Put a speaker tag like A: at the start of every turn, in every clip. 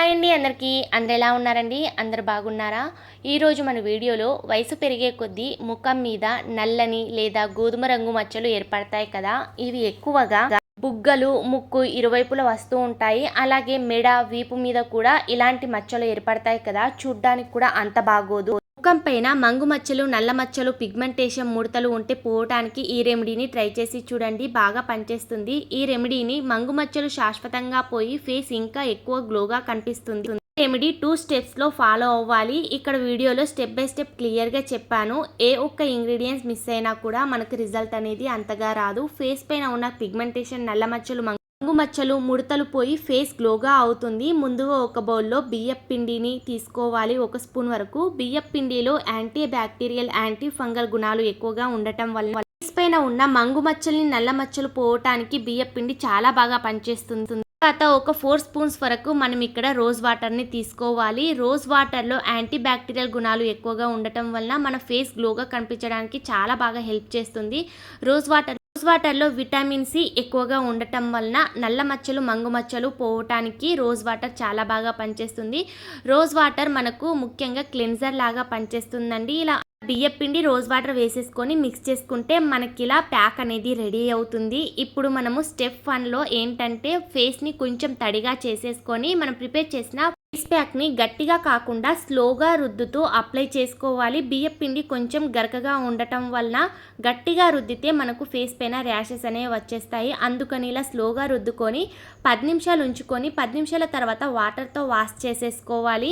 A: Hi అండి అందరికీ. అందరు ఎలా ఉన్నారండి? అందరు బాగున్నారా? ఈరోజు మన వీడియోలో వయసు పెరిగే కొద్దీ ముఖం మీద నల్లని లేదా గోధుమ రంగు మచ్చలు ఏర్పడతాయి కదా? ఇవి ఎక్కువగా బుగ్గలు ముక్కు ఇరువైపులా వస్తూ ఉంటాయి. అలాగే మెడ వీపు మీద కూడా ఇలాంటి మచ్చలు ఏర్పడతాయి కదా? చూడ్డానికి కూడా అంత బాగోదు. ముఖం పైన మంగు మచ్చలు నల్ల మచ్చలు పిగ్మెంటేషన్ ముడతలు ఉంటే పోవటానికి ఈ రెమెడీని ట్రై చేసి చూడండి. బాగా పనిచేస్తుంది. ఈ రెమెడీని మంగు మచ్చలు శాశ్వతంగా పోయి ఫేస్ ఇంకా ఎక్కువ గ్లోగా కనిపిస్తుంది. రెమెడీ టూ స్టెప్స్లో ఫాలో అవ్వాలి. ఇక్కడ వీడియోలో స్టెప్ బై స్టెప్ క్లియర్గా చెప్పాను. ఏ ఒక్క ఇంగ్రీడియంట్స్ మిస్ అయినా కూడా మనకు రిజల్ట్ అనేది అంతగా రాదు. ఫేస్ పైన ఉన్న పిగ్మెంటేషన్ నల్ల మచ్చలు మంగు మచ్చలు ముడతలు పోయి ఫేస్ గ్లోగా అవుతుంది. ముందుగా ఒక బౌల్లో బియ్యపు పిండిని తీసుకోవాలి. ఒక స్పూన్ వరకు బియ్యపు పిండిలో యాంటీ బ్యాక్టీరియల్ యాంటీ ఫంగల్ గుణాలు ఎక్కువగా ఉండటం వల్ల ఫేస్ పైన ఉన్న మంగు మచ్చల్ని నల్ల మచ్చలు పోవటానికి బియ్యపు పిండి చాలా బాగా పనిచేస్తుంది. తర్వాత ఒక ఫోర్ స్పూన్స్ వరకు మనం ఇక్కడ రోజ్ వాటర్ని తీసుకోవాలి. రోజ్ వాటర్లో యాంటీ బ్యాక్టీరియల్ గుణాలు ఎక్కువగా ఉండటం వలన మన ఫేస్ గ్లోగా కనిపించడానికి చాలా బాగా హెల్ప్ చేస్తుంది. రోజ్ వాటర్ రోజ్ వాటర్లో విటమిన్ సి ఎక్కువగా ఉండటం వలన నల్ల మచ్చలు మంగు మచ్చలు పోవటానికి రోజ్ వాటర్ చాలా బాగా పనిచేస్తుంది. రోజ్ వాటర్ మనకు ముఖ్యంగా క్లెన్జర్ లాగా పనిచేస్తుందండి. ఇలా బియ్యం పిండి రోజ్ వాటర్ వేసేసుకొని మిక్స్ చేసుకుంటే మనకి ఇలా ప్యాక్ అనేది రెడీ అవుతుంది. ఇప్పుడు మనము స్టెప్ వన్లో ఏంటంటే ఫేస్ని కొంచెం తడిగా చేసేసుకొని మనం ప్రిపేర్ చేసిన ఫేస్ ప్యాక్ని గట్టిగా కాకుండా స్లోగా రుద్దుతూ అప్లై చేసుకోవాలి. బియ్యం పిండి కొంచెం గరకగా ఉండటం వలన గట్టిగా రుద్దితే మనకు ఫేస్ పైన ర్యాషెస్ అనేవి వచ్చేస్తాయి. అందుకని ఇలా స్లోగా రుద్దుకొని పది నిమిషాలు ఉంచుకొని పది నిమిషాల తర్వాత వాటర్తో వాష్ చేసేసుకోవాలి.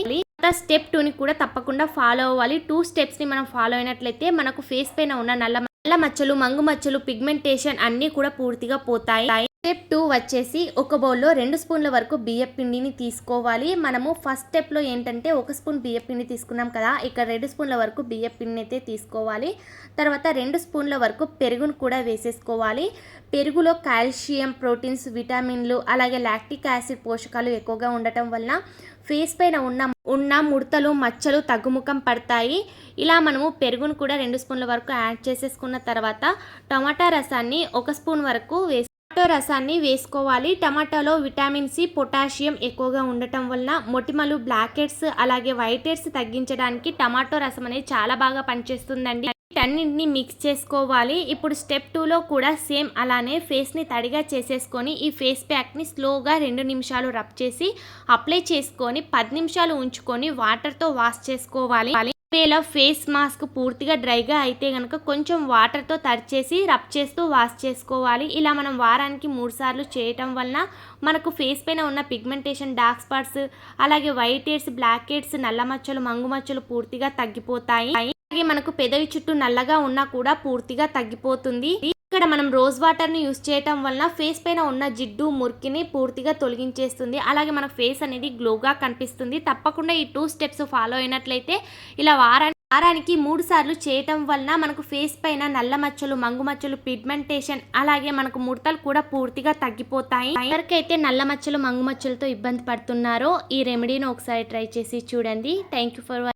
A: స్టెప్ టూని కూడా తప్పకుండా ఫాలో అవ్వాలి. టూ స్టెప్స్ని మనం ఫాలో అయినట్లయితే మనకు ఫేస్ పైన ఉన్న నల్ల నల్ల మచ్చలు మంగు మచ్చలు పిగ్మెంటేషన్ అన్నీ కూడా పూర్తిగా పోతాయి. స్టెప్ టూ వచ్చేసి ఒక బౌల్లో రెండు స్పూన్ల వరకు బియ్యం పిండిని తీసుకోవాలి. మనము ఫస్ట్ స్టెప్లో ఏంటంటే ఒక స్పూన్ బియ్యం పిండి తీసుకున్నాం కదా ఇక్కడ రెండు స్పూన్ల వరకు బియ్యం పిండిని అయితే తీసుకోవాలి. తర్వాత రెండు స్పూన్ల వరకు పెరుగును కూడా వేసేసుకోవాలి. పెరుగులో కాల్షియం ప్రోటీన్స్ విటమిన్లు అలాగే లాక్టిక్ యాసిడ్ పోషకాలు ఎక్కువగా ఉండటం వలన ఫేస్ పైన ఉన్న ఉన్న ముడతలు మచ్చలు తగ్గుముఖం పడతాయి. ఇలా మనము పెరుగును కూడా రెండు స్పూన్ల వరకు యాడ్ చేసేసుకున్న తర్వాత టమాటా రసాన్ని ఒక స్పూన్ వరకు వేసి టమాటో రసాన్ని వేసుకోవాలి. టమాటాలో విటమిన్ సి పొటాషియం ఎక్కువగా ఉండటం వలన మొటిమలు బ్లాక్ హెడ్స్ అలాగే వైట్ హెడ్స్ తగ్గించడానికి టమాటో రసం అనేది చాలా బాగా పనిచేస్తుందండి. వీటన్నింటిని మిక్స్ చేసుకోవాలి. ఇప్పుడు స్టెప్ టూలో కూడా సేమ్ అలానే ఫేస్ని తడిగా చేసేసుకొని ఈ ఫేస్ ప్యాక్ని స్లోగా రెండు నిమిషాలు రబ్ చేసి అప్లై చేసుకొని పది నిమిషాలు ఉంచుకొని వాటర్తో వాష్ చేసుకోవాలి. ఒకవేళ ఫేస్ మాస్క్ పూర్తిగా డ్రైగా అయితే కనుక కొంచెం వాటర్తో తడిచేసి రబ్ చేస్తూ వాష్ చేసుకోవాలి. ఇలా మనం వారానికి మూడు సార్లు చేయటం వలన మనకు ఫేస్ పైన ఉన్న పిగ్మెంటేషన్ డార్క్ స్పాట్స్ అలాగే వైట్ హెడ్స్ బ్లాక్ హెడ్స్ నల్ల మచ్చలు మంగు మచ్చలు పూర్తిగా తగ్గిపోతాయి. అలాగే మనకు పెదవి చుట్టూ నల్లగా ఉన్నా కూడా పూర్తిగా తగ్గిపోతుంది. ఇక్కడ మనం రోజ్ వాటర్ని యూస్ చేయటం వలన ఫేస్ పైన ఉన్న జిడ్డు మురికిని పూర్తిగా తొలగించేస్తుంది. అలాగే మన ఫేస్ అనేది గ్లోగా కనిపిస్తుంది. తప్పకుండా ఈ టూ స్టెప్స్ ఫాలో అయినట్లయితే ఇలా వారానికి వారానికి మూడు సార్లు చేయటం వలన మనకు ఫేస్ పైన నల్ల మచ్చలు మంగు మచ్చలు పిగ్మెంటేషన్ అలాగే మనకు ముడతలు కూడా పూర్తిగా తగ్గిపోతాయి. ఎవరికైతే నల్ల మచ్చలు మంగు మచ్చలతో ఇబ్బంది పడుతున్నారో ఈ రెమెడీని ఒకసారి ట్రై చేసి చూడండి. Thank you for